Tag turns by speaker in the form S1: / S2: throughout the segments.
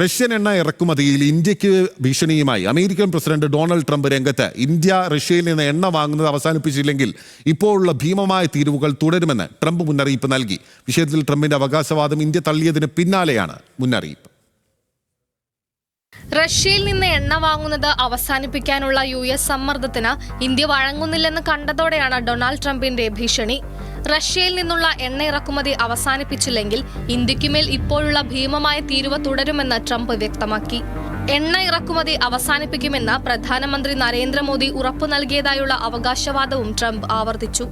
S1: Russian എണ്ണ ഇറക്കുമതിയിൽ ഇന്ത്യക്ക് ഭീഷണിയുമായി അമേരിക്കൻ പ്രസിഡന്റ് ഡൊണാൾഡ് ട്രംപ് രംഗത്ത് ഇന്ത്യ റഷ്യയിൽ നിന്ന് എണ്ണ വാങ്ങുന്നത് അവസാനിപ്പിച്ചില്ലെങ്കിൽ ഇപ്പോഴുള്ള ഭീമമായ തീരുവുകൾ തുടരുമെന്ന് ട്രംപ് മുന്നറിയിപ്പ് നൽകി വിഷയത്തിൽ ട്രംപിന്റെ അവകാശവാദം ഇന്ത്യ തള്ളിയതിന് പിന്നാലെയാണ് മുന്നറിയിപ്പ്
S2: റഷ്യയിൽ നിന്ന് എണ്ണ വാങ്ങുന്നത് അവസാനിപ്പിക്കാനുള്ള യു എസ് സമ്മർദ്ദത്തിന് ഇന്ത്യ വഴങ്ങുന്നില്ലെന്ന് കണ്ടതോടെയാണ് ഡൊണാൾഡ് ട്രംപിന്റെ ഭീഷണി റഷ്യയിൽ നിന്നുള്ള എണ്ണ ഇറക്കുമതി അവസാനിപ്പിച്ചില്ലെങ്കിൽ ഇന്ത്യക്കുമേൽ ഇപ്പോഴുള്ള ഭീമമായ തീരുവ തുടരുമെന്ന് ട്രംപ് വ്യക്തമാക്കി എണ്ണ ഇറക്കുമതി അവസാനിപ്പിക്കുമെന്ന പ്രധാനമന്ത്രി നരേന്ദ്രമോദി ഉറപ്പു നൽകിയതായുള്ള അവകാശവാദവും ട്രംപ് ആവർത്തിച്ചു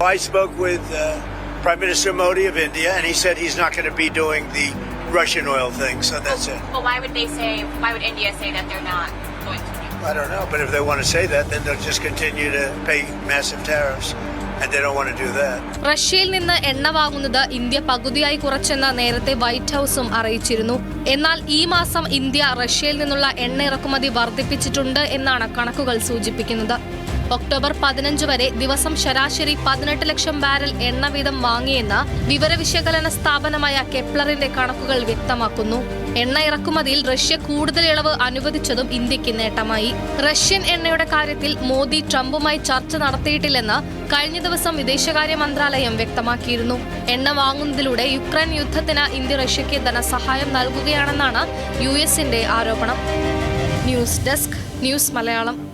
S2: റഷ്യയിൽ നിന്ന് എണ്ണ വാങ്ങുന്നത് ഇന്ത്യ പകുതിയായി കുറച്ചെന്ന് നേരത്തെ വൈറ്റ് ഹൌസും അറിയിച്ചിരുന്നു എന്നാൽ ഈ മാസം ഇന്ത്യ റഷ്യയിൽ നിന്നുള്ള എണ്ണ ഇറക്കുമതി വർദ്ധിപ്പിച്ചിട്ടുണ്ട് എന്നാണ് കണക്കുകൾ സൂചിപ്പിക്കുന്നത് ഒക്ടോബർ പതിനഞ്ച് വരെ ദിവസം ശരാശരി പതിനെട്ട് ലക്ഷം ബാരൽ എണ്ണ വീതം വാങ്ങിയെന്ന് വിവരവിശകലന സ്ഥാപനമായ കെപ്ലറിന്റെ കണക്കുകൾ വ്യക്തമാക്കുന്നു എണ്ണ ഇറക്കുമതിയിൽ റഷ്യ കൂടുതൽ ഇളവ് അനുവദിച്ചതും ഇന്ത്യക്ക് നേട്ടമായി റഷ്യൻ എണ്ണയുടെ കാര്യത്തിൽ മോദി ട്രംപുമായി ചർച്ച നടത്തിയിട്ടില്ലെന്ന് കഴിഞ്ഞ ദിവസം വിദേശകാര്യ മന്ത്രാലയം വ്യക്തമാക്കിയിരുന്നു എണ്ണ വാങ്ങുന്നതിലൂടെ യുക്രൈൻ യുദ്ധത്തിന് ഇന്ത്യ റഷ്യയ്ക്ക് ധനസഹായം നൽകുകയാണെന്നാണ് യു എസിന്റെ ആരോപണം ന്യൂസ് ഡെസ്ക് ന്യൂസ് മലയാളം